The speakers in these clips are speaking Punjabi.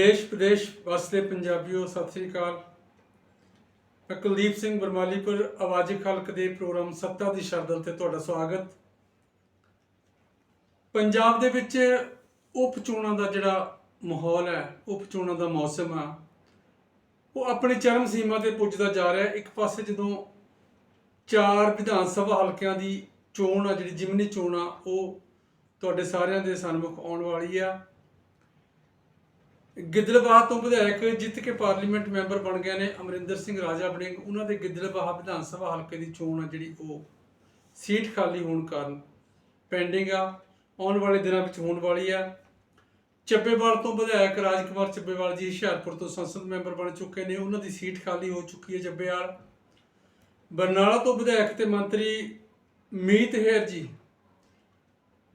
ਦੇਸ਼ ਵਿਦੇਸ਼ ਵਸਦੇ ਪੰਜਾਬੀਓ, ਸਤਿ ਸ੍ਰੀ ਅਕਾਲ। ਮੈਂ ਕੁਲਦੀਪ ਸਿੰਘ ਬਰਮਾਲੀਪੁਰ, ਆਵਾਜ਼ੇ ਖਲਕ ਦੇ ਪ੍ਰੋਗਰਾਮ ਸੱਤਾ ਦੀ ਸ਼ਰਦਲ ਤੇ ਤੁਹਾਡਾ ਸਵਾਗਤ। ਪੰਜਾਬ ਦੇ ਵਿੱਚ ਉਪ ਚੋਣਾਂ ਦਾ ਜਿਹੜਾ ਮਾਹੌਲ ਹੈ, ਉਪ ਚੋਣਾਂ ਦਾ ਮੌਸਮ ਆ, ਉਹ ਆਪਣੀ ਚਰਮ ਸੀਮਾ ਤੇ ਪੁੱਜਦਾ ਜਾ ਰਿਹਾ ਇੱਕ ਪਾਸੇ ਜਦੋਂ ਚਾਰ ਵਿਧਾਨ ਸਭਾ ਹਲਕਿਆਂ ਦੀ ਚੋਣ ਆ, ਜਿਹੜੀ ਜਿਮਨੀ ਚੋਣ ਆ, ਉਹ ਤੁਹਾਡੇ ਸਾਰਿਆਂ ਦੇ ਸਨਮੁਖ ਆਉਣ ਵਾਲੀ ਆ। ਗਿੱਦੜਬਾਹਾ ਤੋਂ ਵਿਧਾਇਕ ਜਿੱਤ ਕੇ ਪਾਰਲੀਮੈਂਟ ਮੈਂਬਰ ਬਣ ਗਏ ਨੇ ਅਮਰਿੰਦਰ ਸਿੰਘ ਰਾਜਾ ਬੜਿੰਗ ਉਹਨਾਂ ਦੇ ਗਿੱਦੜਬਾਹਾ ਵਿਧਾਨ ਸਭਾ ਹਲਕੇ ਦੀ ਚੋਣ ਆ ਜਿਹੜੀ ਉਹ ਸੀਟ ਖਾਲੀ ਹੋਣ ਕਾਰਨ ਪੈਂਡਿੰਗ ਆ। ਆਉਣ ਵਾਲੇ ਦਿਨਾਂ ਵਿੱਚ ਹੋਣ ਵਾਲੀ ਆ। ਚੱਬੇਵਾਲ ਤੋਂ ਵਿਧਾਇਕ ਰਾਜਕੁਮਾਰ ਚੱਬੇਵਾਲ ਜੀ ਹੁਸ਼ਿਆਰਪੁਰ ਤੋਂ ਸੰਸਦ ਮੈਂਬਰ ਬਣ ਚੁੱਕੇ ਨੇ। ਉਹਨਾਂ ਦੀ ਸੀਟ ਖਾਲੀ ਹੋ ਚੁੱਕੀ ਹੈ ਚੱਬੇਵਾਲ। ਬਰਨਾਲਾ ਤੋਂ ਵਿਧਾਇਕ ਤੇ ਮੰਤਰੀ ਮੀਤ ਹੇਰ ਜੀ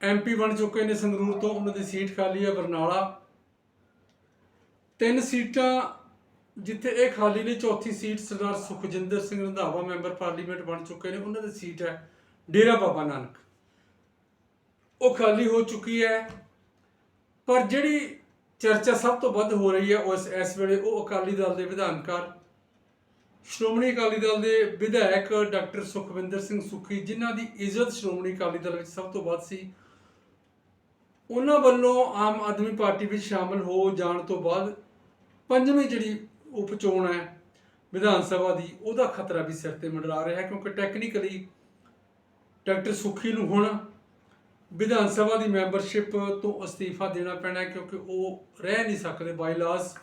ਐਮਪੀ ਬਣ ਚੁੱਕੇ ਨੇ ਸੰਗਰੂਰ ਤੋਂ। ਉਹਨਾਂ ਦੀ ਸੀਟ ਖਾਲੀ ਹੈ ਬਰਨਾਲਾ। ਤਿੰਨ ਸੀਟਾਂ ਜਿੱਥੇ ਇਹ ਖਾਲੀ ਨੇ, ਚੌਥੀ seat Sardar Sukhjinder Singh Randhawa member parliament ਬਣ ਚੁੱਕੇ ਨੇ, ਉਹਨਾਂ ਦੀ ਸੀਟ ਹੈ ਡੇਰਾ ਬਾਬਾ ਨਾਨਕ। ਉਹ ਖਾਲੀ ਹੋ ਚੁੱਕੀ ਹੈ, ਪਰ ਜਿਹੜੀ ਚਰਚਾ ਸਭ ਤੋਂ ਵੱਧ ਹੋ ਰਹੀ ਹੈ ਉਸ ਇਸ ਵੇਲੇ ਉਹ ਅਕਾਲੀ ਦਲ ਦੇ ਵਿਧਾਨਕਾਰ ਸ਼੍ਰੋਮਣੀ ਅਕਾਲੀ ਦਲ ਦੇ ਵਿਧਾਇਕ ਡਾਕਟਰ ਸੁਖਵਿੰਦਰ ਸਿੰਘ ਸੁੱਖੀ, ਜਿਨ੍ਹਾਂ ਦੀ ਇੱਜ਼ਤ ਸ਼੍ਰੋਮਣੀ ਅਕਾਲੀ ਦਲ ਵਿੱਚ ਸਭ ਤੋਂ ਵੱਧ ਸੀ। ਉਹਨਾਂ ਵੱਲੋਂ ਆਮ ਆਦਮੀ ਪਾਰਟੀ ਵਿੱਚ ਸ਼ਾਮਲ ਹੋ ਜਾਣ ਤੋਂ ਬਾਅਦ ਪੰਜਵੀਂ ਜਿਹੜੀ ਉਪ ਚੋਣ ਹੈ ਵਿਧਾਨ ਸਭਾ ਦੀ, ਉਹਦਾ ਖਤਰਾ ਵੀ ਸਿਰ ਤੇ ਮੰਡਰਾ ਰਿਹਾ ਕਿਉਂਕਿ ਟੈਕਨੀਕਲੀ ਡਾਕਟਰ ਸੁੱਖੀ ਨੂੰ ਹੁਣ ਵਿਧਾਨ ਸਭਾ ਦੀ ਮੈਂਬਰਸ਼ਿਪ ਤੋਂ ਅਸਤੀਫਾ ਦੇਣਾ ਪੈਣਾ ਕਿਉਂਕਿ ਉਹ ਰਹਿ ਨਹੀਂ ਸਕਦੇ। ਬਾਈਲਾਸ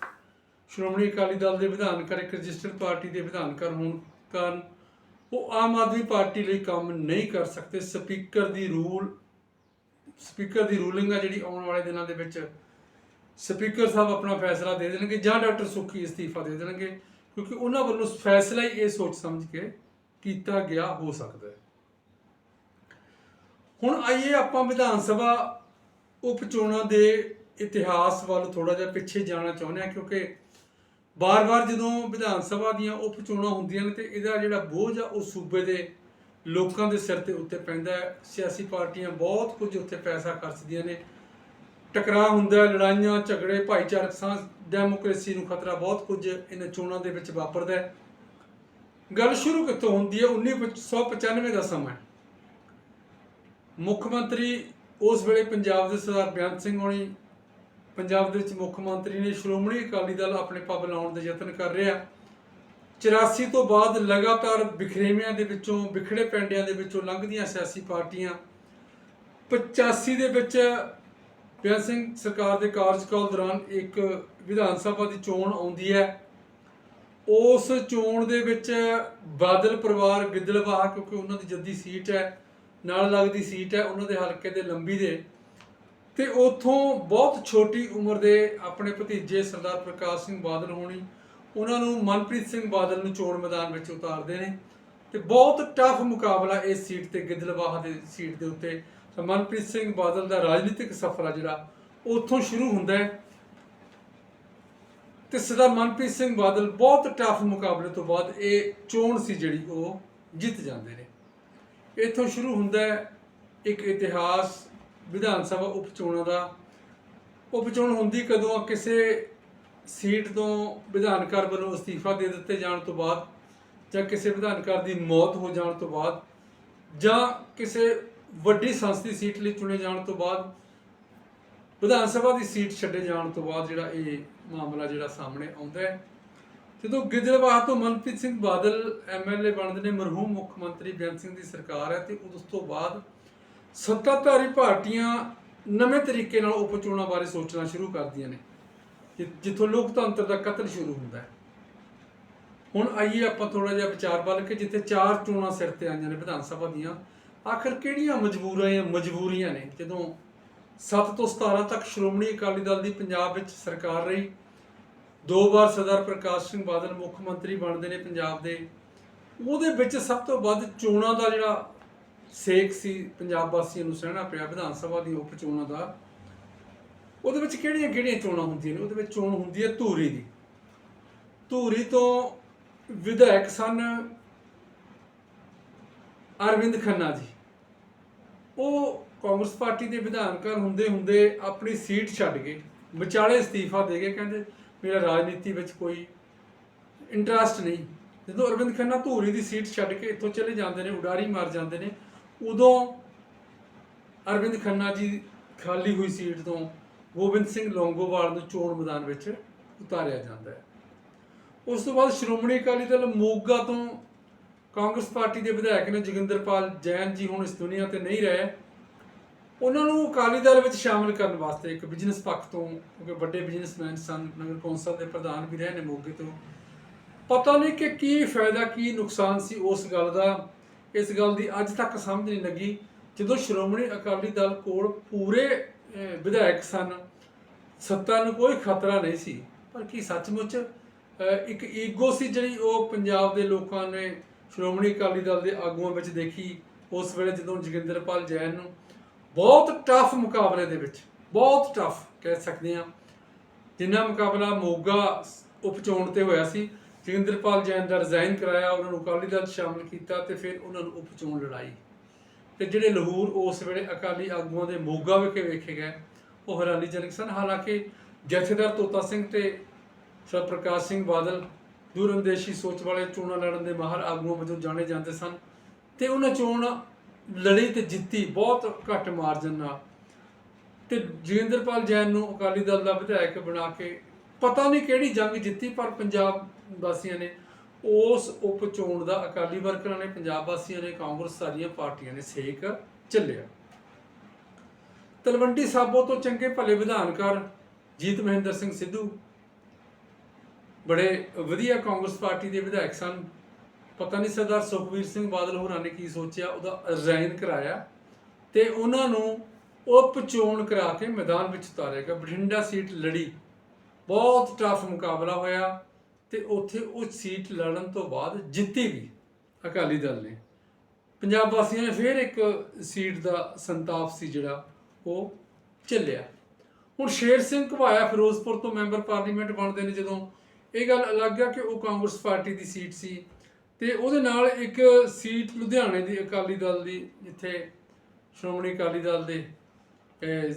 ਸ਼੍ਰੋਮਣੀ ਅਕਾਲੀ ਦਲ ਦੇ ਵਿਧਾਨਕਾਰ ਇੱਕ ਰਜਿਸਟਰਡ ਪਾਰਟੀ ਦੇ ਵਿਧਾਨਕਾਰ ਹੋਣ ਕਾਰਨ ਉਹ ਆਮ ਆਦਮੀ ਪਾਰਟੀ ਲਈ ਕੰਮ ਨਹੀਂ ਕਰ ਸਕਦੇ। ਸਪੀਕਰ ਦੀ ਰੂਲ ਸਪੀਕਰ ਦੀ ਰੂਲਿੰਗ ਆ ਜਿਹੜੀ ਆਉਣ ਵਾਲੇ ਦਿਨਾਂ ਦੇ ਵਿੱਚ ਸਪੀਕਰ ਸਾਹਿਬ ਆਪਣਾ ਫੈਸਲਾ ਦੇ ਦੇਣਗੇ ਜਾਂ ਡਾਕਟਰ ਸੁੱਖੀ ਅਸਤੀਫਾ ਦੇ ਦੇਣਗੇ, ਕਿਉਂਕਿ ਉਹਨਾਂ ਵੱਲੋਂ ਫੈਸਲਾ ਹੀ ਇਹ ਸੋਚ ਸਮਝ ਕੇ ਕੀਤਾ ਗਿਆ ਹੋ ਸਕਦਾ ਹੈ। ਹੁਣ ਆਈਏ ਆਪਾਂ ਵਿਧਾਨ ਸਭਾ ਉਪ ਚੋਣਾਂ ਦੇ ਇਤਿਹਾਸ ਵੱਲ ਥੋੜਾ ਜਿਹਾ ਪਿੱਛੇ ਜਾਣਾ ਚਾਹੁੰਦੇ ਹਾਂ, ਕਿਉਂਕਿ ਬਾਰ-ਬਾਰ ਜਦੋਂ ਵਿਧਾਨ ਸਭਾ ਦੀਆਂ ਉਪ ਚੋਣਾਂ ਹੁੰਦੀਆਂ ਨੇ ਤੇ ਇਹਦਾ ਜਿਹੜਾ ਬੋਝ ਆ ਉਹ ਸੂਬੇ ਦੇ ਲੋਕਾਂ ਦੇ ਸਿਰ ਤੇ ਉੱਤੇ ਪੈਂਦਾ ਹੈ। ਸਿਆਸੀ ਪਾਰਟੀਆਂ ਬਹੁਤ ਕੁਝ ਉੱਤੇ ਪੈਸਾ ਖਰਚਦੀਆਂ ਨੇ। ਟਕਰਾਅ ਹੁੰਦਾ ਲੜਾਈਆਂ, ਝਗੜੇ, ਭਾਈਚਾਰਕ ਸਾਂਝ, ਡੈਮੋਕ੍ਰੇਸੀ ਨੂੰ ਖਤਰਾ ਬਹੁਤ ਕੁਝ ਇਹਨਾਂ ਚੋਣਾਂ ਦੇ ਵਿੱਚ ਵਾਪਰਦਾ ਹੈ। ਗੱਲ ਸ਼ੁਰੂ ਕਿੱਥੋਂ ਹੁੰਦੀ ਹੈ? 1995 ਦਾ ਸਮਾਂ ਮੁੱਖ ਮੰਤਰੀ ਉਸ ਵੇਲੇ ਪੰਜਾਬ ਦੇ ਸਰਦਾਰ ਬੇਅੰਤ ਸਿੰਘ ਹੋਣੀ, ਪੰਜਾਬ ਦੇ ਵਿੱਚ ਮੁੱਖ ਮੰਤਰੀ ਨੇ ਸ਼੍ਰੋਮਣੀ ਅਕਾਲੀ ਦਲ ਆਪਣੇ ਪੱਬ ਲਾਉਣ ਦੇ ਯਤਨ ਕਰ ਰਿਹਾ। 84 ਤੋਂ ਬਾਅਦ ਲਗਾਤਾਰ ਬਿਖਰੇਵਿਆਂ ਦੇ ਵਿੱਚੋਂ ਵਿਖੜੇ ਪੈਂਡਿਆਂ ਦੇ ਵਿੱਚੋਂ ਲੰਘਦੀਆਂ ਸਿਆਸੀ ਪਾਰਟੀਆਂ। 85 ਦੇ ਵਿੱਚ ਬੇਅੰਤ ਸਿੰਘ ਸਰਕਾਰ ਦੇ ਕਾਰਜਕਾਲ ਦੌਰਾਨ ਇੱਕ ਵਿਧਾਨ ਸਭਾ ਦੀ ਚੋਣ ਆਉਂਦੀ ਹੈ। ਉਸ ਚੋਣ ਦੇ ਵਿੱਚ ਬਾਦਲ ਪਰਿਵਾਰ ਗਿੱਦੜਬਾਹਾ ਕਿਉਂਕਿ ਉਹਨਾਂ ਦੀ ਜੱਦੀ ਸੀਟ ਹੈ, ਨਾਲ ਲੱਗਦੀ ਸੀਟ ਹੈ, ਉਹਨਾਂ ਦੇ ਹਲਕੇ ਦੇ ਲੰਬੀ ਦੇ। ਤੇ ਉਥੋਂ ਬਹੁਤ ਛੋਟੀ ਉਮਰ ਦੇ ਆਪਣੇ ਭਤੀਜੇ ਸਰਦਾਰ ਪ੍ਰਕਾਸ਼ ਸਿੰਘ ਬਾਦਲ ਹੋਣੀ, ਉਹਨਾਂ ਨੂੰ ਮਨਪ੍ਰੀਤ ਸਿੰਘ ਬਾਦਲ ਨੂੰ ਚੋਣ ਮੈਦਾਨ ਵਿੱਚ ਉਤਾਰਦੇ ਨੇ। ਤੇ ਬਹੁਤ ਟਫ ਮੁਕਾਬਲਾ ਇਸ ਸੀਟ ਤੇ ਗਿੱਦੜਬਾਹਾ ਦੇ ਸੀਟ ਦੇ ਉੱਤੇ। ਤਾਂ ਮਨਪ੍ਰੀਤ ਸਿੰਘ ਬਾਦਲ ਦਾ ਰਾਜਨੀਤਿਕ ਸਫ਼ਰ ਆ ਜਿਹੜਾ, ਉੱਥੋਂ ਸ਼ੁਰੂ ਹੁੰਦਾ ਹੈ। ਤੇ ਸਰਦਾਰ ਮਨਪ੍ਰੀਤ ਸਿੰਘ ਬਾਦਲ ਬਹੁਤ ਟਫ ਮੁਕਾਬਲੇ ਤੋਂ ਬਾਅਦ ਇਹ ਚੋਣ ਸੀ ਜਿਹੜੀ, ਉਹ ਜਿੱਤ ਜਾਂਦੇ ਨੇ। ਇੱਥੋਂ ਸ਼ੁਰੂ ਹੁੰਦਾ ਹੈ ਇੱਕ ਇਤਿਹਾਸ, ਵਿਧਾਨ ਸਭਾ ਉਪ ਚੋਣਾਂ ਦਾ। ਉਪ ਚੋਣ ਹੁੰਦੀ ਕਦੋਂ ਆ? ਕਿਸੇ ਸੀਟ ਤੋਂ ਵਿਧਾਨਕਾਰ ਵੱਲੋਂ ਅਸਤੀਫਾ ਦੇ ਦਿੱਤੇ ਜਾਣ ਤੋਂ ਬਾਅਦ ਜਾਂ ਕਿਸੇ ਵਿਧਾਨਕਾਰ ਦੀ ਮੌਤ ਹੋ ਜਾਣ ਤੋਂ ਬਾਅਦ ਜਾਂ ਕਿਸੇ ਵੱਡੀ ਸੰਸਦੀ ਸੀਟ ਲਈ ਚੁਣੇ ਜਾਣ ਤੋਂ ਬਾਅਦ, ਵਿਧਾਨ ਸਭਾ ਦੀ ਸੀਟ ਛੱਡੇ ਜਾਣ ਤੋਂ ਬਾਅਦ ਜਿਹੜਾ ਇਹ ਮਾਮਲਾ ਜਿਹੜਾ ਸਾਹਮਣੇ ਆਉਂਦਾ ਹੈ। ਜਦੋਂ ਗਿੱਦੜਬਾਹਾ ਤੋਂ ਮਨਪ੍ਰੀਤ ਸਿੰਘ ਬਾਦਲ ਐਮਐਲਏ ਬਣਦੇ ਨੇ, ਮਰਹੂਮ ਮੁੱਖ ਮੰਤਰੀ ਬੇਅੰਤ ਸਿੰਘ ਦੀ ਸਰਕਾਰ ਹੈ ਤੇ ਉਸ ਤੋਂ ਬਾਅਦ ਸੱਤਾਧਾਰੀ ਪਾਰਟੀਆਂ ਨਵੇਂ ਤਰੀਕੇ ਨਾਲ ਉਪ ਚੋਣਾਂ ਬਾਰੇ ਸੋਚਣਾ ਸ਼ੁਰੂ ਕਰਦੀਆਂ ਨੇ ਜਿੱਥੋਂ ਲੋਕਤੰਤਰ ਦਾ ਕਤਲ ਸ਼ੁਰੂ ਹੁੰਦਾ ਹੈ। ਹੁਣ ਆਈਏ ਆਪਾਂ ਥੋੜਾ ਜਿਹਾ ਵਿਚਾਰ ਵੱਲ ਕਿ ਜਿੱਥੇ ਚਾਰ ਚੋਣਾਂ ਸਿਰ ਤੇ ਆਈਆਂ ਨੇ ਵਿਧਾਨ ਸਭਾ ਦੀਆਂ ਆਖਰ ਕਿਹੜੀਆਂ ਮਜਬੂਰੀਆਂ ਮਜਬੂਰੀਆਂ ਨੇ? ਜਦੋਂ 7 ਤੋਂ 17 ਤੱਕ ਸ਼੍ਰੋਮਣੀ ਅਕਾਲੀ ਦਲ ਦੀ ਪੰਜਾਬ ਵਿੱਚ ਸਰਕਾਰ ਰਹੀ, ਦੋ ਵਾਰ ਸਰਦਾਰ ਪ੍ਰਕਾਸ਼ ਸਿੰਘ ਬਾਦਲ ਮੁੱਖ ਮੰਤਰੀ ਬਣਦੇ ਨੇ ਪੰਜਾਬ ਦੇ, ਉਹਦੇ ਵਿੱਚ ਸਭ ਤੋਂ ਵੱਧ ਚੋਣਾਂ ਦਾ ਜਿਹੜਾ ਸੇਕ ਸੀ ਪੰਜਾਬ ਵਾਸੀਆਂ ਨੂੰ ਸਹਿਣਾ ਪਿਆ, ਵਿਧਾਨ ਸਭਾ ਦੀ ਉਪ ਚੋਣਾਂ ਦਾ, ਉਹਦੇ ਵਿੱਚ ਕਿਹੜੀਆਂ ਕਿਹੜੀਆਂ ਚੋਣਾਂ ਹੁੰਦੀਆਂ ਨੇ? ਉਹਦੇ ਵਿੱਚ ਚੋਣ ਹੁੰਦੀ ਹੈ ਧੂਰੀ ਦੀ। ਧੂਰੀ ਤੋਂ ਵਿਧਾਇਕ ਸਨ ਅਰਵਿੰਦ ਖੰਨਾ ਜੀ। ਉਹ ਕਾਂਗਰਸ ਪਾਰਟੀ ਦੇ ਵਿਧਾਨਕਾਰ ਹੁੰਦੇ ਹੁੰਦੇ ਆਪਣੀ ਸੀਟ ਛੱਡ ਕੇ ਵਿਚਾਲੇ ਅਸਤੀਫਾ ਦੇ ਕੇ ਕਹਿੰਦੇ ਮੇਰਾ ਰਾਜਨੀਤੀ ਵਿੱਚ ਕੋਈ ਇੰਟਰਸਟ ਨਹੀਂ। ਜਦੋਂ ਅਰਵਿੰਦ ਖੰਨਾ ਧੂਰੀ ਦੀ ਸੀਟ ਛੱਡ ਕੇ ਇੱਥੋਂ ਚਲੇ ਜਾਂਦੇ ਨੇ, ਉਡਾਰੀ ਮਾਰ ਜਾਂਦੇ ਨੇ, ਉਦੋਂ ਅਰਵਿੰਦ ਖੰਨਾ ਜੀ ਖਾਲੀ ਹੋਈ ਸੀਟ ਤੋਂ ਗੋਬਿੰਦ ਸਿੰਘ ਲੌਂਗੋਵਾਲ ਨੂੰ ਚੋਣ ਮੈਦਾਨ ਵਿੱਚ ਉਤਾਰਿਆ ਜਾਂਦਾ ਹੈ। ਉਸ ਤੋਂ ਬਾਅਦ ਸ਼੍ਰੋਮਣੀ ਅਕਾਲੀ ਦਲ ਮੋਗਾ ਤੋਂ ਕਾਂਗਰਸ ਪਾਰਟੀ ਦੇ ਵਿਧਾਇਕ ਨੇ ਜੋਗਿੰਦਰਪਾਲ ਜੈਨ ਜੀ ਹੁਣ ਇਸ ਦੁਨੀਆ ਤੇ ਨਹੀਂ ਰਹੇ। ਉਹਨਾਂ ਨੂੰ ਅਕਾਲੀ ਦਲ ਵਿੱਚ ਸ਼ਾਮਲ ਕਰਨ ਵਾਸਤੇ ਇੱਕ ਬਿਜ਼ਨਸ ਪੱਖ ਤੋਂ, ਕਿਉਂਕਿ ਵੱਡੇ ਬਿਜ਼ਨਸਮੈਨ ਸਨ, ਨਗਰ ਕੌਂਸਲ ਦੇ ਪ੍ਰਧਾਨ ਵੀ ਰਹੇ ਨੇ ਮੋਗੇ ਤੋਂ। ਪਤਾ ਨਹੀਂ ਕਿ ਕੀ ਫਾਇਦਾ, ਕੀ ਨੁਕਸਾਨ ਸੀ ਉਸ ਗੱਲ ਦਾ। ਇਸ ਗੱਲ ਦੀ ਅੱਜ ਤੱਕ ਸਮਝ ਨਹੀਂ ਲੱਗੀ। ਜਦੋਂ ਸ਼੍ਰੋਮਣੀ ਅਕਾਲੀ ਦਲ ਕੋਲ ਪੂਰੇ ਵਿਧਾਇਕ ਸਨ, ਸੱਤਾ ਨੂੰ ਕੋਈ ਖਤਰਾ ਨਹੀਂ ਸੀ। ਪਰ ਕੀ ਸੱਚਮੁੱਚ ਇੱਕ ਈਗੋ ਸੀ ਜਿਹੜੀ ਉਹ ਪੰਜਾਬ ਦੇ ਲੋਕਾਂ ਨੇ ਸ਼੍ਰੋਮਣੀ ਅਕਾਲੀ ਦਲ ਦੇ ਆਗੂਆਂ ਵਿੱਚ ਦੇਖੀ, ਉਸ ਵੇਲੇ ਜਦੋਂ ਜੋਗਿੰਦਰਪਾਲ ਜੈਨ ਨੂੰ ਬਹੁਤ ਟਫ ਮੁਕਾਬਲੇ ਦੇ ਵਿੱਚ, ਬਹੁਤ ਟਫ ਕਹਿ ਸਕਦੇ ਹਾਂ, ਜਿੰਨਾ ਮੁਕਾਬਲਾ ਮੋਗਾ ਉਪਚੋਣ ਤੇ ਹੋਇਆ ਸੀ, ਜੋਗਿੰਦਰਪਾਲ ਜੈਨ ਦਾ ਰਿਜ਼ਾਈਨ ਕਰਾਇਆ, ਉਹਨਾਂ ਨੂੰ ਅਕਾਲੀ ਦਲ 'ਚ ਸ਼ਾਮਲ ਕੀਤਾ ਤੇ ਫਿਰ ਉਹਨਾਂ ਨੂੰ ਉਪਚੋਣ ਲੜਾਈ। ਤੇ ਜਿਹੜੇ ਲਹੂਰ ਉਸ ਵੇਲੇ ਅਕਾਲੀ ਆਗੂਆਂ ਦੇ ਮੋਗਾ ਵਿਖੇ ਵੇਖੇ ਗਏ, ਉਹ ਹੈਰਾਨੀਜਨਕ ਸਨ। ਹਾਲਾਂਕਿ ਜਥੇਦਾਰ ਤੋਤਾ ਸਿੰਘ ਤੇ ਸਰ ਪ੍ਰਕਾਸ਼ ਸਿੰਘ ਬਾਦਲ ਦੂਰਅੰਦੇਸ਼ੀ ਸੋਚ ਵਾਲੇ ਚੋਣਾਂ ਲੜਨ ਦੇ ਮਾਹਰ ਆਗੂਆਂ ਵਜੋਂ ਜਾਣੇ ਜਾਂਦੇ ਸਨ ਤੇ ਉਹਨਾਂ ਚੋਣ ਲੜੀ ਤੇ ਜਿੱਤੀ, ਬਹੁਤ ਘੱਟ ਮਾਰਜਨ ਨਾਲ। ਤੇ ਜੋਗਿੰਦਰਪਾਲ ਜੈਨ ਨੂੰ ਅਕਾਲੀ ਦਲ ਦਾ ਵਿਧਾਇਕ ਬਣਾ ਕੇ ਪਤਾ ਨਹੀਂ ਕਿਹੜੀ ਜੰਗ ਜਿੱਤੀ, ਪਰ ਪੰਜਾਬ ਵਾਸੀਆਂ ਨੇ ਉਸ ਉਪ ਚੋਣ ਦਾ ਅਕਾਲੀ ਵਰਕਰਾਂ ਨੇ, ਪੰਜਾਬ ਵਾਸੀਆਂ ਨੇ, ਕਾਂਗਰਸ ਸਾਰੀਆਂ ਪਾਰਟੀਆਂ ਨੇ ਸੇਕ ਚੱਲਿਆ ਤਲਵੰਡੀ ਸਾਬੋ ਤੋਂ ਚੰਗੇ ਭਲੇ ਵਿਧਾਨਕਾਰ ਜੀਤ ਮਹਿੰਦਰ ਸਿੰਘ ਸਿੱਧੂ ਬੜੇ ਵਧੀਆ ਕਾਂਗਰਸ ਪਾਰਟੀ ਦੇ ਵਿਧਾਇਕ ਸਨ। ਪਤਾ ਨਹੀਂ ਸਰਦਾਰ ਸੁਖਵੀਰ ਸਿੰਘ ਬਾਦਲ ਹੋਰਾਂ ਨੇ ਕੀ ਸੋਚਿਆ, ਉਹਦਾ ਰਿਜ਼ਾਈਨ ਕਰਾਇਆ ਤੇ ਉਹਨਾਂ ਨੂੰ ਉਪ ਚੋਣ ਕਰਾ ਕੇ ਮੈਦਾਨ ਵਿੱਚ ਉਤਾਰਿਆ ਗਿਆ। ਬਠਿੰਡਾ ਸੀਟ ਲੜੀ। ਬਹੁਤ ਟਫ ਮੁਕਾਬਲਾ ਹੋਇਆ ਤੇ ਉੱਥੇ ਉਹ ਸੀਟ ਲੜਨ ਤੋਂ ਬਾਅਦ ਜਿੱਤੀ ਵੀ ਅਕਾਲੀ ਦਲ ਨੇ। ਪੰਜਾਬ ਵਾਸੀਆਂ ਨੇ ਫਿਰ ਇੱਕ ਸੀਟ ਦਾ ਸੰਤਾਪ ਸੀ ਜਿਹੜਾ, ਉਹ ਚੱਲਿਆ ਹੁਣ ਸ਼ੇਰ ਸਿੰਘ ਘਵਾਇਆ ਫਿਰੋਜ਼ਪੁਰ ਤੋਂ ਮੈਂਬਰ ਪਾਰਲੀਮੈਂਟ ਬਣਦੇ ਨੇ ਜਦੋਂ ਇਹ ਗੱਲ ਅਲੱਗ ਆ ਕਿ ਉਹ ਕਾਂਗਰਸ ਪਾਰਟੀ ਦੀ ਸੀਟ ਸੀ ਤੇ ਉਹਦੇ ਨਾਲ ਇੱਕ ਸੀਟ ਲੁਧਿਆਣੇ ਦੀ ਅਕਾਲੀ ਦਲ ਦੀ, ਜਿੱਥੇ ਸ਼੍ਰੋਮਣੀ ਅਕਾਲੀ ਦਲ ਦੇ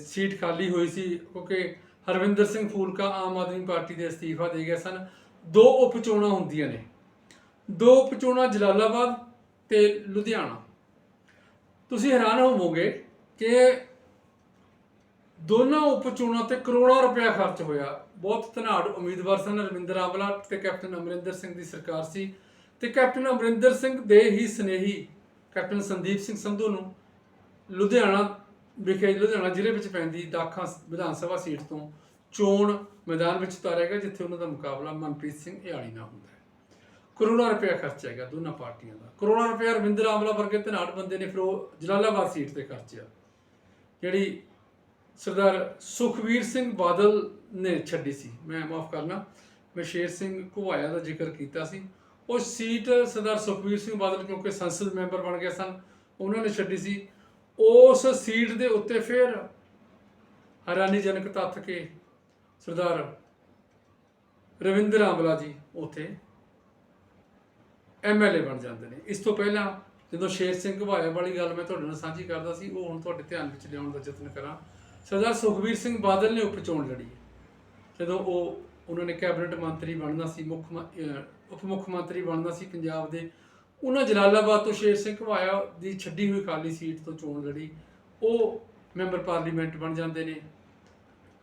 ਸੀਟ ਖਾਲੀ ਹੋਈ ਸੀ, ਕਿਉਂਕਿ ਹਰਵਿੰਦਰ ਸਿੰਘ ਫੂਲਕਾ ਆਮ ਆਦਮੀ ਪਾਰਟੀ ਦੇ ਅਸਤੀਫਾ ਦੇ ਗਏ ਸਨ। ਦੋ ਉਪ ਚੋਣਾਂ ਹੁੰਦੀਆਂ ਨੇ। ਦੋ ਉਪ ਚੋਣਾਂ ਜਲਾਲਾਬਾਦ ਤੇ ਲੁਧਿਆਣਾ। ਤੁਸੀਂ ਹੈਰਾਨ ਹੋਵੋਗੇ ਕਿ ਦੋਨਾਂ ਉਪ ਚੋਣਾਂ ਤੇ ਕਰੋੜਾਂ ਰੁਪਇਆ ਖਰਚ ਹੋਇਆ। ਬਹੁਤ ਧਨਾੜ ਉਮੀਦਵਾਰ ਸਨ ਰਵਿੰਦਰ ਆਵਲਾ ਤੇ ਕੈਪਟਨ ਅਮਰਿੰਦਰ ਸਿੰਘ ਦੀ ਸਰਕਾਰ ਸੀ ਤੇ ਕੈਪਟਨ ਅਮਰਿੰਦਰ ਸਿੰਘ ਦੇ ਹੀ ਸਨੇਹੀ ਕੈਪਟਨ ਸੰਦੀਪ ਸਿੰਘ ਸੰਧੂ ਨੂੰ ਲੁਧਿਆਣਾ ਵਿਖੇ, ਲੁਧਿਆਣਾ ਜ਼ਿਲ੍ਹੇ ਵਿੱਚ ਪੈਂਦੀ ਦਾਖਾਂ ਵਿਧਾਨ ਸਭਾ ਸੀਟ ਤੋਂ ਚੋਣ ਮੈਦਾਨ ਵਿੱਚ ਉਤਾਰਿਆ ਗਿਆ, ਜਿੱਥੇ ਉਹਨਾਂ ਦਾ ਮੁਕਾਬਲਾ ਮਨਪ੍ਰੀਤ ਸਿੰਘ ਇਆਲੀ ਨਾਲ ਹੁੰਦਾ ਹੈ। ਕਰੋੜਾਂ ਰੁਪਇਆ ਖਰਚਿਆ ਗਿਆ ਦੋਨਾਂ ਪਾਰਟੀਆਂ ਦਾ। ਕਰੋੜਾਂ ਰੁਪਇਆ ਰਵਿੰਦਰ ਆਵਲਾ ਵਰਗੇ ਧਨਾੜ ਬੰਦੇ ਨੇ ਫਿਰ ਉਹ ਜਲਾਲਾਬਾਦ ਸੀਟ ਤੇ ਖਰਚਿਆ। ਜਿਹੜੀ ਸਰਦਾਰ ਸੁਖਵੀਰ ਸਿੰਘ ਬਾਦਲ ਨੇ ਛੱਡੀ ਸੀ। ਮੈਂ ਮਾਫ ਕਰਨਾ, ਮੈਂ ਸ਼ੇਰ ਸਿੰਘ ਘੁਵਾਇਆ ਦਾ ਜ਼ਿਕਰ ਕੀਤਾ ਸੀ। ਉਹ ਸੀਟ ਸਰਦਾਰ ਸੁਖਵੀਰ ਸਿੰਘ ਬਾਦਲ ਕਿਉਂਕਿ ਸੰਸਦ ਮੈਂਬਰ ਬਣ ਗਏ ਸਨ, ਉਹਨਾਂ ਨੇ ਛੱਡੀ ਸੀ। ਉਸ ਸੀਟ ਦੇ ਉੱਤੇ ਫਿਰ ਹੈਰਾਨੀਜਨਕ ਤੱਥ ਕੇ ਸਰਦਾਰ ਰਵਿੰਦਰ ਆਂਬਲਾ ਜੀ ਉੱਥੇ ਐਮਐਲਏ ਬਣ ਜਾਂਦੇ ਨੇ। ਇਸ ਤੋਂ ਪਹਿਲਾਂ ਜਦੋਂ ਸ਼ੇਰ ਸਿੰਘ ਘਵਾਇਆ ਵਾਲੀ ਗੱਲ ਮੈਂ ਤੁਹਾਡੇ ਨਾਲ ਸਾਂਝੀ ਕਰਦਾ ਸੀ, ਉਹ ਹੁਣ ਤੁਹਾਡੇ ਧਿਆਨ ਵਿੱਚ ਲਿਆਉਣ ਦਾ ਯਤਨ ਕਰਾਂ। ਸਰਦਾਰ ਸੁਖਬੀਰ ਸਿੰਘ ਬਾਦਲ ਨੇ ਉਪ ਚੋਣ ਲੜੀ। ਜਦੋਂ ਉਹ, ਉਹਨਾਂ ਨੇ ਕੈਬਨਿਟ ਮੰਤਰੀ ਬਣਨਾ ਸੀ, ਮੁੱਖ ਉਪ ਮੁੱਖ ਮੰਤਰੀ ਬਣਨਾ ਸੀ ਪੰਜਾਬ ਦੇ, ਉਹਨਾਂ ਜਲਾਲਾਬਾਦ ਤੋਂ ਸ਼ੇਰ ਸਿੰਘ ਘਵਾਇਆ ਦੀ ਛੱਡੀ ਹੋਈ ਖਾਲੀ ਸੀਟ ਤੋਂ ਚੋਣ ਲੜੀ। ਉਹ ਮੈਂਬਰ ਪਾਰਲੀਮੈਂਟ ਬਣ ਜਾਂਦੇ ਨੇ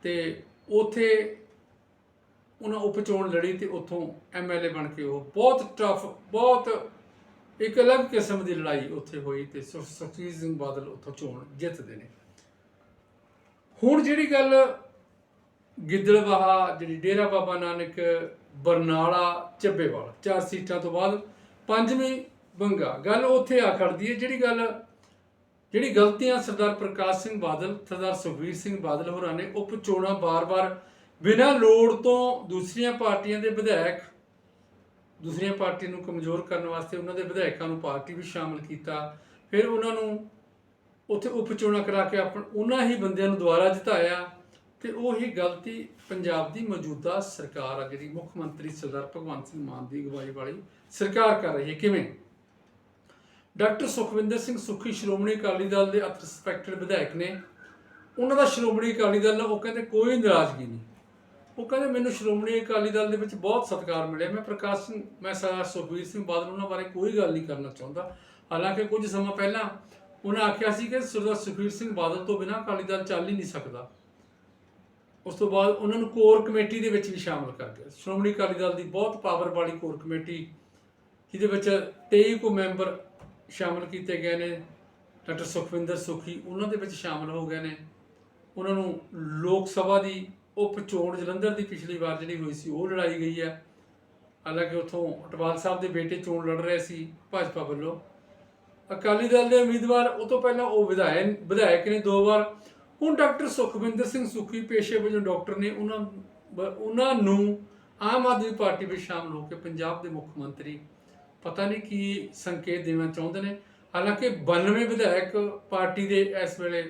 ਤੇ ਉਥੇ ਉਹਨਾਂ ਉਪ ਚੋਣ ਲੜੀ ਤੇ ਉੱਥੋਂ ਐਮਐਲਏ ਬਣ ਕੇ ਉਹ ਬਹੁਤ ਟਫ ਬਹੁਤ ਇੱਕ ਅਲੱਗ ਕਿਸਮ ਦੀ ਲੜਾਈ ਉੱਥੇ ਹੋਈ ਤੇ ਸੁਖ- ਸੁਖਬੀਰ ਸਿੰਘ ਬਾਦਲ ਉੱਥੋਂ ਚੋਣ ਜਿੱਤਦੇ ਨੇ। ਹੁਣ ਜਿਹੜੀ ਗੱਲ ਗਿੱਦੜਵਾਹਾ, ਜਿਹੜੀ ਡੇਰਾ ਬਾਬਾ ਨਾਨਕ, ਬਰਨਾਲਾ ਚੱਬੇਵਾਲ ਚਾਰ ਸੀਟਾਂ ਤੋਂ ਬਾਅਦ ਪੰਜਵੀਂ ਬੰਗਾ, ਗੱਲ ਉੱਥੇ ਆ ਖੜਦੀ ਹੈ, ਜਿਹੜੀ ਗੱਲ ਜਿਹੜੀ ਗਲਤੀਆਂ ਸਰਦਾਰ ਪ੍ਰਕਾਸ਼ ਸਿੰਘ ਬਾਦਲ, ਸਰਦਾਰ ਸੁਖਬੀਰ ਸਿੰਘ ਬਾਦਲ ਹੋਰਾਂ ਨੇ ਉਪ ਚੋਣਾਂ ਬਾਰ-ਬਾਰ ਬਿਨਾਂ ਲੋੜ ਤੋਂ ਦੂਸਰੀਆਂ ਪਾਰਟੀਆਂ ਦੇ ਵਿਧਾਇਕ, ਦੂਸਰੀਆਂ ਪਾਰਟੀਆਂ ਨੂੰ ਕਮਜ਼ੋਰ ਕਰਨ ਵਾਸਤੇ ਉਹਨਾਂ ਦੇ ਵਿਧਾਇਕਾਂ ਨੂੰ ਪਾਰਟੀ ਵਿੱਚ ਸ਼ਾਮਲ ਕੀਤਾ, ਫਿਰ ਉਹਨਾਂ ਨੂੰ ਉੱਥੇ ਉਪ ਚੋਣਾਂ ਕਰਾ ਕੇ ਆਪਣ, ਉਹਨਾਂ ਹੀ ਬੰਦਿਆਂ ਨੂੰ ਦੁਬਾਰਾ ਜਿਤਾਇਆ ਤੇ ਉਹੀ ਗਲਤੀ ਪੰਜਾਬ ਦੀ ਮੌਜੂਦਾ ਸਰਕਾਰ ਆ, ਜਿਹੜੀ ਮੁੱਖ ਮੰਤਰੀ ਸਰਦਾਰ ਭਗਵੰਤ ਸਿੰਘ ਮਾਨ ਦੀ ਅਗਵਾਈ ਵਾਲੀ ਸਰਕਾਰ ਕਰ ਰਹੀ ਹੈ। ਕਿਵੇਂ? ਡਾਕਟਰ ਸੁਖਵਿੰਦਰ ਸਿੰਘ ਸੁੱਖੀ ਸ਼੍ਰੋਮਣੀ ਅਕਾਲੀ ਦਲ ਦੇ ਅਤ ਵਿਧਾਇਕ ਨੇ। ਉਹਨਾਂ ਦਾ ਸ਼੍ਰੋਮਣੀ ਅਕਾਲੀ ਦਲ ਨਾਲ ਉਹ ਕਹਿੰਦੇ ਕੋਈ ਨਾਰਾਜ਼ਗੀ ਨਹੀਂ। ਉਹ ਕਹਿੰਦੇ ਮੈਨੂੰ ਸ਼੍ਰੋਮਣੀ ਅਕਾਲੀ ਦਲ ਦੇ ਵਿੱਚ ਬਹੁਤ ਸਤਿਕਾਰ ਮਿਲਿਆ। ਮੈਂ ਪ੍ਰਕਾਸ਼ ਸਿੰਘ, ਮੈਂ ਸਰਦਾਰ ਸੁਖਬੀਰ ਸਿੰਘ ਬਾਦਲ, ਉਹਨਾਂ ਬਾਰੇ ਕੋਈ ਗੱਲ ਨਹੀਂ ਕਰਨਾ ਚਾਹੁੰਦਾ। ਹਾਲਾਂਕਿ ਕੁਝ ਸਮਾਂ ਪਹਿਲਾਂ ਉਹਨਾਂ ਆਖਿਆ ਸੀ ਕਿ ਸਰਦਾਰ ਸੁਖਬੀਰ ਸਿੰਘ ਬਾਦਲ ਤੋਂ ਬਿਨਾਂ ਅਕਾਲੀ ਦਲ ਚੱਲ ਹੀ ਨਹੀਂ ਸਕਦਾ। ਉਸ ਤੋਂ ਬਾਅਦ ਉਹਨਾਂ ਨੂੰ ਕੋਰ ਕਮੇਟੀ ਦੇ ਵਿੱਚ ਵੀ ਸ਼ਾਮਲ ਕਰ ਗਿਆ। ਸ਼੍ਰੋਮਣੀ ਅਕਾਲੀ ਦਲ ਦੀ ਬਹੁਤ ਪਾਵਰ ਵਾਲੀ ਕੋਰ ਕਮੇਟੀ, ਜਿਹਦੇ ਵਿੱਚ 23 ਕੋ ਮੈਂਬਰ ਸ਼ਾਮਲ ਕੀਤੇ ਗਏ ਨੇ। ਡਾਕਟਰ ਸੁਖਵਿੰਦਰ ਸੁਖੀ ਉਹਨਾਂ ਦੇ ਵਿੱਚ ਸ਼ਾਮਲ ਹੋ ਗਏ ਨੇ। ਉਹਨਾਂ ਨੂੰ ਲੋਕ ਸਭਾ ਦੀ ਉਪ ਚੋਣ ਜਲੰਧਰ ਦੀ ਪਿਛਲੀ ਵਾਰ ਜਿਹੜੀ ਹੋਈ ਸੀ, ਉਹ ਲੜਾਈ ਗਈ ਹੈ। ਹਾਲਾਂਕਿ ਉਥੋਂ ਅਟਵਾਲ ਸਾਹਿਬ ਦੇ ਬੇਟੇ ਚੋਣ ਲੜ ਰਹੇ ਸੀ ਭਾਜਪਾ ਵੱਲੋਂ। ਅਕਾਲੀ ਦਲ ਦੇ ਉਮੀਦਵਾਰ, ਉਹ ਤੋਂ ਪਹਿਲਾਂ ਉਹ ਵਿਧਾਇਕ ਵਿਧਾਇਕ ਨੇ ਦੋ ਵਾਰ। ਹੁਣ ਡਾਕਟਰ ਸੁਖਵਿੰਦਰ ਸਿੰਘ ਸੁਖੀ ਪੇਸ਼ੇ ਵਜੋਂ ਡਾਕਟਰ ਨੇ ਉਹਨਾਂ ਉਹਨਾਂ ਨੂੰ ਆਮ ਆਦਮੀ ਪਾਰਟੀ ਵਿੱਚ ਸ਼ਾਮਲ ਹੋ ਕੇ ਪੰਜਾਬ ਦੇ ਮੁੱਖ ਮੰਤਰੀ ਪਤਾ ਨਹੀਂ ਕੀ ਸੰਕੇਤ ਦੇਣਾ ਚਾਹੁੰਦੇ ਨੇ। ਹਾਲਾਂਕਿ 92 ਵਿਧਾਇਕ ਪਾਰਟੀ ਦੇ ਇਸ ਵੇਲੇ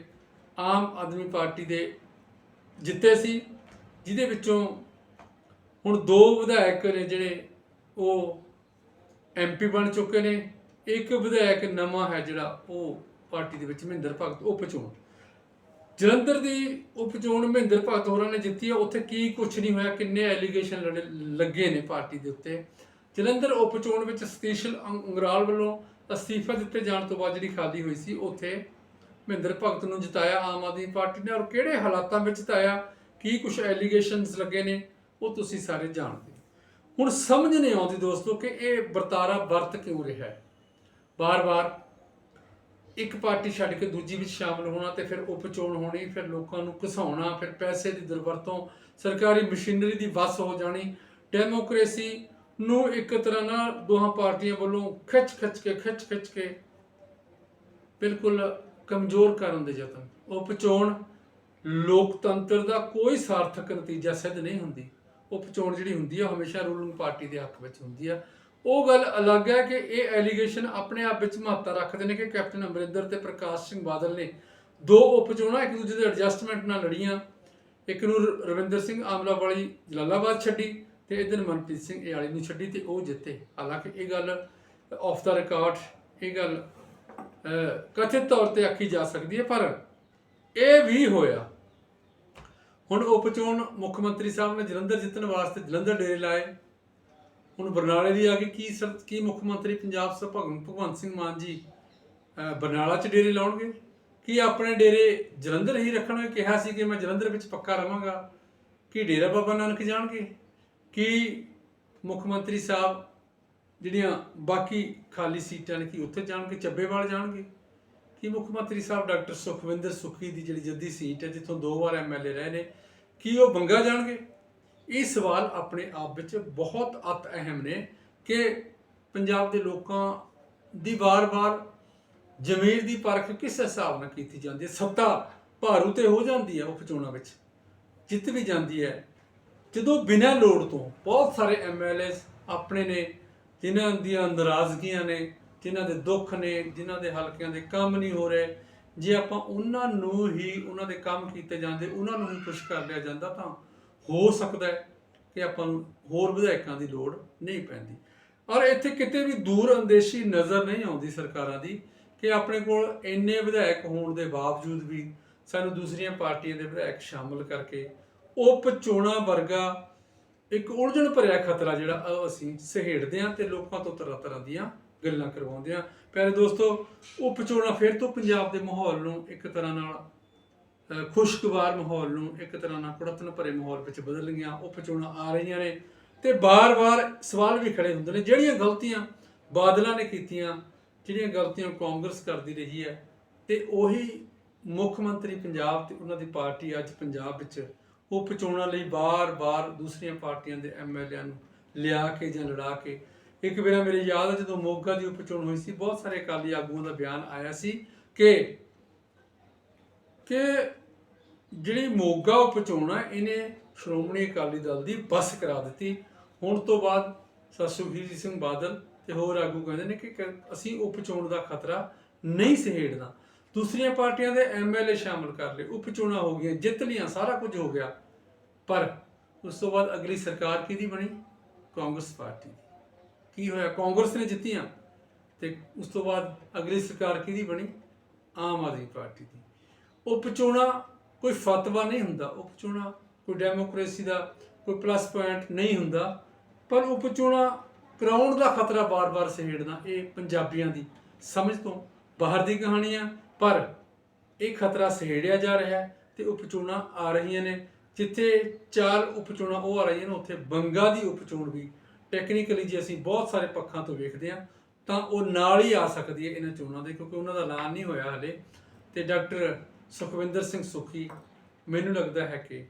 ਆਮ ਆਦਮੀ ਪਾਰਟੀ ਦੇ ਜਿੱਤੇ ਸੀ, ਜਿਹਦੇ ਵਿੱਚੋਂ ਹੁਣ ਦੋ ਵਿਧਾਇਕ ਨੇ ਜਿਹੜੇ ਉਹ ਐਮਪੀ ਬਣ ਚੁੱਕੇ ਨੇ। ਇੱਕ ਵਿਧਾਇਕ ਨਵਾਂ ਹੈ ਜਿਹੜਾ ਉਹ ਪਾਰਟੀ ਦੇ ਵਿੱਚ ਮਹਿੰਦਰ ਭਗਤ ਉਪ ਚੋਣ। ਜਲੰਧਰ ਦੀ ਉਪ ਚੋਣ ਮਹਿੰਦਰ ਭਗਤ ਹੋਰਾਂ ਨੇ ਜਿੱਤੀ ਹੈ ਉੱਥੇ ਕੀ ਕੁਝ ਨਹੀਂ ਹੋਇਆ, ਕਿੰਨੇ ਐਲੀਗੇਸ਼ਨ ਲੱਗੇ ਨੇ ਪਾਰਟੀ ਦੇ ਉੱਤੇ। ਜਲੰਧਰ ਉਪ ਚੋਣ ਵਿੱਚ ਸਤੀਸ਼ਲ ਅੰਗਰਾਲ ਵੱਲੋਂ ਅਸਤੀਫਾ ਦਿੱਤੇ ਜਾਣ ਤੋਂ ਬਾਅਦ ਜਿਹੜੀ ਖਾਲੀ ਹੋਈ ਸੀ, ਉੱਥੇ ਮਹਿੰਦਰ ਭਗਤ ਨੂੰ ਜਿਤਾਇਆ ਆਮ ਆਦਮੀ ਪਾਰਟੀ ਨੇ। ਔਰ ਕਿਹੜੇ ਹਾਲਾਤਾਂ ਵਿੱਚ ਜਿਤਾਇਆ, ਕੀ ਕੁਝ ਐਲੀਗੇਸ਼ਨਸ ਲੱਗੇ ਨੇ, ਉਹ ਤੁਸੀਂ ਸਾਰੇ ਜਾਣਦੇ ਹੁਣ ਸਮਝ ਨਹੀਂ ਆਉਂਦੀ ਦੋਸਤੋ ਕਿ ਇਹ ਵਰਤਾਰਾ ਵਰਤ ਕਿਉਂ ਰਿਹਾ ਹੈ। ਬਾਰ-ਬਾਰ ਇੱਕ ਪਾਰਟੀ ਛੱਡ ਕੇ ਦੂਜੀ ਵਿੱਚ ਸ਼ਾਮਲ ਹੋਣਾ ਤੇ ਫਿਰ ਉਪ ਚੋਣ ਹੋਣੀ, ਫਿਰ ਲੋਕਾਂ ਨੂੰ ਘਸਾਉਣਾ, ਫਿਰ ਪੈਸੇ ਦੀ ਦੁਰਵਰਤੋਂ ਸਰਕਾਰੀ ਮਸ਼ੀਨਰੀ ਦੀ ਵਸ ਹੋ ਜਾਣੀ। ਡੈਮੋਕ੍ਰੇਸੀ ਨੂੰ ਇੱਕ ਤਰ੍ਹਾਂ ਨਾਲ ਦੋਹਾਂ ਪਾਰਟੀਆਂ ਵੱਲੋਂ ਖਿੱਚ-ਖਿੱਚ ਕੇ ਖਿੱਚ-ਖਿੱਚ ਕੇ ਬਿਲਕੁਲ ਕਮਜ਼ੋਰ ਕਰਨ ਦੇ ਯਤਨ। ਉਪ ਚੋਣ ਲੋਕਤੰਤਰ ਦਾ ਕੋਈ ਸਾਰਥਕ ਨਤੀਜਾ ਸਿੱਧ ਨਹੀਂ ਹੁੰਦੀ। ਉਪ ਚੋਣ ਜਿਹੜੀ ਹੁੰਦੀ ਆ ਹਮੇਸ਼ਾ ਰੂਲਿੰਗ ਪਾਰਟੀ ਦੇ ਹੱਕ ਵਿੱਚ ਹੁੰਦੀ ਆ। ਉਹ ਗੱਲ ਅਲੱਗ ਹੈ ਕਿ ਇਹ ਐਲੀਗੇਸ਼ਨ ਆਪਣੇ ਆਪ ਵਿੱਚ ਮਹੱਤਤਾ ਰੱਖਦੇ ਨੇ ਕਿ ਕੈਪਟਨ ਅਮਰਿੰਦਰ ਤੇ ਪ੍ਰਕਾਸ਼ ਸਿੰਘ ਬਾਦਲ ਨੇ ਦੋ ਉਪ ਚੋਣਾਂ, ਇੱਕ ਦੂਜੇ ਦੇ ਐਡਜਸਟਮੈਂਟ ਨਾਲ ਲੜੀਆਂ। ਇੱਕ ਨੂੰ ਰਵਿੰਦਰ ਸਿੰਘ ਆਮਲਾ ਵਾਲੀ ਜਲਾਲਾਬਾਦ ਛੱਡੀ ਤੇ ਇਧਰ ਮਨਪ੍ਰੀਤ ਸਿੰਘ ਇਹ ਵਾਲੀ ਨੂੰ ਛੱਡੀ ਤੇ ਉਹ ਜਿੱਤੇ। ਹਾਲਾਂਕਿ ਇਹ ਗੱਲ ਆਫ ਦਾ ਰਿਕਾਰਡ ਇਹ ਗੱਲ ਕਥਿਤ ਤੌਰ ਤੇ ਆਖੀ ਜਾ ਸਕਦੀ ਹੈ, ਪਰ ਇਹ ਵੀ ਹੋਇਆ। ਹੁਣ ਉਪ ਚੋਣ ਮੁੱਖ ਮੰਤਰੀ ਸਾਹਿਬ ਨੇ ਜਲੰਧਰ ਜਿੱਤਣ ਵਾਸਤੇ ਜਲੰਧਰ ਡੇਰੇ ਲਾਏ। ਹੁਣ ਬਰਨਾਲੇ ਦੀ ਆ ਕੇ ਕੀ ਸਰ, ਕੀ ਮੁੱਖ ਮੰਤਰੀ ਪੰਜਾਬ ਸਰ ਭਗਵੰਤ ਭਗਵੰਤ ਸਿੰਘ ਮਾਨ ਜੀ ਬਰਨਾਲਾ 'ਚ ਡੇਰੇ ਲਾਉਣਗੇ? ਕੀ ਆਪਣੇ ਡੇਰੇ ਜਲੰਧਰ ਹੀ ਰੱਖਣਗੇ? ਕਿਹਾ ਸੀ ਕਿ ਮੈਂ ਜਲੰਧਰ ਵਿੱਚ ਪੱਕਾ ਰਵਾਂਗਾ। ਕੀ ਡੇਰਾ ਬਾਬਾ ਨਾਨਕ ਜਾਣਗੇ? ਕੀ ਮੁੱਖ ਮੰਤਰੀ ਸਾਹਿਬ ਜਿਹੜੀਆਂ ਬਾਕੀ ਖਾਲੀ ਸੀਟਾਂ ਨੇ, ਕੀ ਉੱਥੇ ਜਾਣਗੇ? ਚੱਬੇਵਾਲ ਜਾਣਗੇ? ਕੀ ਮੁੱਖ ਮੰਤਰੀ ਸਾਹਿਬ ਡਾਕਟਰ ਸੁਖਵਿੰਦਰ ਸੁਖੀ ਦੀ ਜਿਹੜੀ ਜੱਦੀ ਸੀਟ ਹੈ, ਜਿੱਥੋਂ ਦੋ ਵਾਰ ਐਮਐਲਏ ਰਹੇ ਨੇ, ਕੀ ਉਹ ਬੰਗਾ ਜਾਣਗੇ? ਇਹ ਸਵਾਲ ਆਪਣੇ ਆਪ ਵਿੱਚ ਬਹੁਤ ਅਤ ਅਹਿਮ ਨੇ ਕਿ ਪੰਜਾਬ ਦੇ ਲੋਕਾਂ ਦੀ ਵਾਰ-ਵਾਰ ਜ਼ਮੀਰ ਦੀ ਪਰਖ ਕਿਸ ਹਿਸਾਬ ਨਾਲ ਕੀਤੀ ਜਾਂਦੀ ਹੈ? ਸੱਤਾ ਭਾਰੂ ਤੇ ਹੋ ਜਾਂਦੀ ਹੈ ਉਪ ਚੋਣਾਂ ਵਿੱਚ, ਜਿੱਤ ਵੀ ਜਾਂਦੀ ਹੈ। ਜਦੋਂ ਬਿਨਾਂ ਲੋੜ ਤੋਂ ਬਹੁਤ ਸਾਰੇ ਐਮਐਲਏਸ ਆਪਣੇ ਨੇ, ਜਿਨ੍ਹਾਂ ਦੀਆਂ ਨਾਰਾਜ਼ਗੀਆਂ ਨੇ, ਜਿਨ੍ਹਾਂ ਦੇ ਦੁੱਖ ਨੇ, ਜਿਨ੍ਹਾਂ ਦੇ ਹਲਕਿਆਂ ਦੇ ਕੰਮ ਨਹੀਂ ਹੋ ਰਹੇ, ਜੇ ਆਪਾਂ ਉਹਨਾਂ ਨੂੰ ਹੀ ਉਹਨਾਂ ਦੇ ਕੰਮ ਕੀਤੇ ਜਾਂਦੇ, ਉਹਨਾਂ ਨੂੰ ਹੀ ਖੁਸ਼ ਕਰ ਲਿਆ ਜਾਂਦਾ ਤਾਂ ਹੋ ਸਕਦਾ ਹੈ ਕਿ ਆਪਾਂ ਨੂੰ ਹੋਰ ਵਿਧਾਇਕਾਂ ਦੀ ਲੋੜ ਨਹੀਂ ਪੈਂਦੀ। ਔਰ ਇੱਥੇ ਕਿਤੇ ਵੀ ਦੂਰ ਅੰਦੇਸ਼ੀ ਨਜ਼ਰ ਨਹੀਂ ਆਉਂਦੀ ਸਰਕਾਰਾਂ ਦੀ ਕਿ ਆਪਣੇ ਕੋਲ ਇੰਨੇ ਵਿਧਾਇਕ ਹੋਣ ਦੇ ਬਾਵਜੂਦ ਵੀ ਸਾਨੂੰ ਦੂਸਰੀਆਂ ਪਾਰਟੀਆਂ ਦੇ ਵਿਧਾਇਕ ਸ਼ਾਮਲ ਕਰਕੇ ਉਪ ਚੋਣਾਂ ਵਰਗਾ ਇੱਕ ਉਲਝਣ ਭਰਿਆ ਖਤਰਾ ਜਿਹੜਾ ਉਹ ਅਸੀਂ ਸਹੇੜਦੇ ਹਾਂ ਤੇ ਲੋਕਾਂ ਤੋਂ ਤਰ੍ਹਾਂ ਤਰ੍ਹਾਂ ਦੀਆਂ ਗੱਲਾਂ ਕਰਵਾਉਂਦੇ ਹਾਂ। ਪਿਆਰੇ ਦੋਸਤੋ, ਉਪ ਚੋਣਾਂ ਫਿਰ ਤੋਂ ਪੰਜਾਬ ਦੇ ਮਾਹੌਲ ਨੂੰ ਇੱਕ ਤਰ੍ਹਾਂ ਨਾਲ ਖੁਸ਼ਗਵਾਰ ਮਾਹੌਲ ਨੂੰ ਇੱਕ ਤਰ੍ਹਾਂ ਨਾਲ ਕੁੜਤਨ ਭਰੇ ਮਾਹੌਲ ਵਿੱਚ ਬਦਲ ਗਈਆਂ ਉਪ ਚੋਣਾਂ ਆ ਰਹੀਆਂ ਨੇ ਤੇ ਬਾਰ-ਬਾਰ ਸਵਾਲ ਵੀ ਖੜੇ ਹੁੰਦੇ ਨੇ, ਜਿਹੜੀਆਂ ਗਲਤੀਆਂ ਬਾਦਲਾਂ ਨੇ ਕੀਤੀਆਂ, ਜਿਹੜੀਆਂ ਗਲਤੀਆਂ ਕਾਂਗਰਸ ਕਰਦੀ ਰਹੀ ਹੈ ਤੇ ਉਹੀ ਮੁੱਖ ਮੰਤਰੀ ਪੰਜਾਬ ਤੇ ਉਹਨਾਂ ਦੀ ਪਾਰਟੀ ਅੱਜ ਪੰਜਾਬ ਵਿੱਚ ਉਪ ਚੋਣਾਂ ਲਈ ਬਾਰ-ਬਾਰ ਦੂਸਰੀਆਂ ਪਾਰਟੀਆਂ ਦੇ ਐਮਐਲਏਆਂ ਨੂੰ ਲਿਆ ਕੇ ਜਾਂ ਲੜਾ ਕੇ ਇੱਕ ਵੇਲਾ ਮੇਰੇ ਯਾਦ ਹੈ ਜਦੋਂ ਮੋਗਾ ਦੀ ਉਪ ਚੋਣ ਹੋਈ ਸੀ, ਬਹੁਤ ਸਾਰੇ ਅਕਾਲੀ ਆਗੂਆਂ ਦਾ ਬਿਆਨ ਆਇਆ ਸੀ ਕਿ ਕਿ ਜਿਹੜੀ ਮੋਗਾ ਉਪ ਚੋਣ ਹੈ ਇਹਨੇ ਸ਼੍ਰੋਮਣੀ ਅਕਾਲੀ ਦਲ ਦੀ ਬਸ ਕਰਾ ਦਿੱਤੀ। ਹੁਣ ਤੋਂ ਬਾਅਦ ਸਰ ਸੁਖਬੀਰ ਸਿੰਘ ਬਾਦਲ ਤੇ ਹੋਰ ਆਗੂ ਕਹਿੰਦੇ ਨੇ ਕਿ ਕ- ਅਸੀਂ ਉਪ ਚੋਣ ਦਾ ਖਤਰਾ ਨਹੀਂ ਸਹੇੜਨਾ। ਦੂਸਰੀਆਂ ਪਾਰਟੀਆਂ ਦੇ ਐਮਐਲਏ ਸ਼ਾਮਲ ਕਰ ਲਏ। ਉਪ ਚੋਣਾਂ ਹੋ ਗਈਆਂ, ਜਿੱਤ ਲੀਆਂ ਸਾਰਾ ਕੁਝ ਹੋ ਗਿਆ। ਪਰ ਉਸ ਤੋਂ ਬਾਅਦ ਅਗਲੀ ਸਰਕਾਰ ਕਿਹਦੀ ਬਣੀ? ਕਾਂਗਰਸ ਪਾਰਟੀ ਦੀ। ਕੀ ਹੋਇਆ? ਕਾਂਗਰਸ ਨੇ ਜਿੱਤੀਆਂ ਤੇ ਉਸ ਤੋਂ ਬਾਅਦ ਅਗਲੀ ਸਰਕਾਰ ਕਿਹਦੀ ਬਣੀ? ਆਮ ਆਦਮੀ ਪਾਰਟੀ ਦੀ। ਉਪ ਚੋਣਾਂ ਕੋਈ ਫਤਵਾ ਨਹੀਂ ਹੁੰਦਾ ਉਪ ਕੋਈ ਡੈਮੋਕ੍ਰੇਸੀ ਦਾ ਕੋਈ ਪਲੱਸ ਪੁਆਇੰਟ ਨਹੀਂ ਹੁੰਦਾ, ਪਰ ਉਪ ਕਰਾਉਣ ਦਾ ਖਤਰਾ ਬਾਰ-ਬਾਰ ਸਹੇੜਨਾ ਇਹ ਪੰਜਾਬੀਆਂ ਦੀ ਸਮਝ ਤੋਂ ਬਾਹਰ ਦੀ ਕਹਾਣੀ ਆ ਪਰ ਇਹ ਖਤਰਾ ਸਹੇੜਿਆ ਜਾ ਰਿਹਾ ਹੈ ਤੇ ਉਪ ਆ ਰਹੀਆਂ ਨੇ, ਜਿੱਥੇ ਚਾਰ ਉਪ ਉਹ ਆ ਰਹੀਆਂ ਨੇ, ਉੱਥੇ ਬੰਗਾ ਦੀ ਉਪਚੋਣ ਵੀ ਟੈਕਨੀਕਲੀ ਜੇ ਅਸੀਂ ਬਹੁਤ ਸਾਰੇ ਪੱਖਾਂ ਤੋਂ ਵੇਖਦੇ ਹਾਂ, ਤਾਂ ਉਹ ਨਾਲ ਹੀ ਆ ਸਕਦੀ ਹੈ ਇਹਨਾਂ ਚੋਣਾਂ ਦੇ, ਕਿਉਂਕਿ ਉਹਨਾਂ ਦਾ ਐਲਾਨ ਨਹੀਂ ਹੋਇਆ ਹਲੇ। ਤੇ ਡਾਕਟਰ ਸੁਖਵਿੰਦਰ ਸਿੰਘ ਸੁਖੀ ਮੈਨੂੰ ਲੱਗਦਾ ਹੈ ਕਿ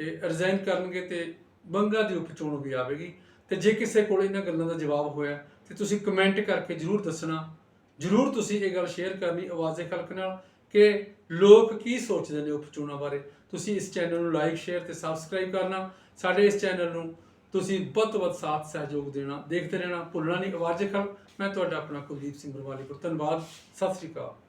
ਇਹ ਰਿਜ਼ਾਈਨ ਕਰਨਗੇ ਤੇ ਬੰਗਾ ਦੀ ਉਪਚੋਣ ਵੀ ਆਵੇਗੀ। ਤੇ ਜੇ ਕਿਸੇ ਕੋਲ ਇਹਨਾਂ ਗੱਲਾਂ ਦਾ ਜਵਾਬ ਹੋਇਆ, ਤੇ ਤੁਸੀਂ ਕਮੈਂਟ ਕਰਕੇ ਜਰੂਰ ਦੱਸਣਾ। ਜਰੂਰ ਤੁਸੀਂ ਇਹ ਗੱਲ ਸ਼ੇਅਰ ਕਰਨੀ ਆਵਾਜ਼ੇ ਖਲਕ ਨਾਲ ਕਿ ਲੋਕ ਕੀ ਸੋਚਦੇ ਨੇ ਉਪਚੋਣਾਂ ਬਾਰੇ। ਤੁਸੀਂ ਇਸ ਚੈਨਲ ਨੂੰ ਲਾਈਕ ਸ਼ੇਅਰ ਤੇ ਸਬਸਕ੍ਰਾਈਬ ਕਰਨਾ। ਸਾਡੇ ਇਸ ਚੈਨਲ ਨੂੰ ਤੁਸੀਂ ਵੱਧ ਤੋਂ ਵੱਧ ਸਾਥ, ਸਹਿਯੋਗ ਦੇਣਾ, ਦੇਖਦੇ ਰਹਿਣਾ, ਭੁੱਲਣਾ ਨਹੀਂ। ਆਵਾਜ਼ੇ ਖਲਕ, ਮੈਂ ਤੁਹਾਡਾ ਆਪਣਾ ਕੁਲਦੀਪ ਸਿੰਘ ਬਰਵਾਲੀਪੁਰ। ਧੰਨਵਾਦ। ਸਤਿ ਸ੍ਰੀ ਅਕਾਲ।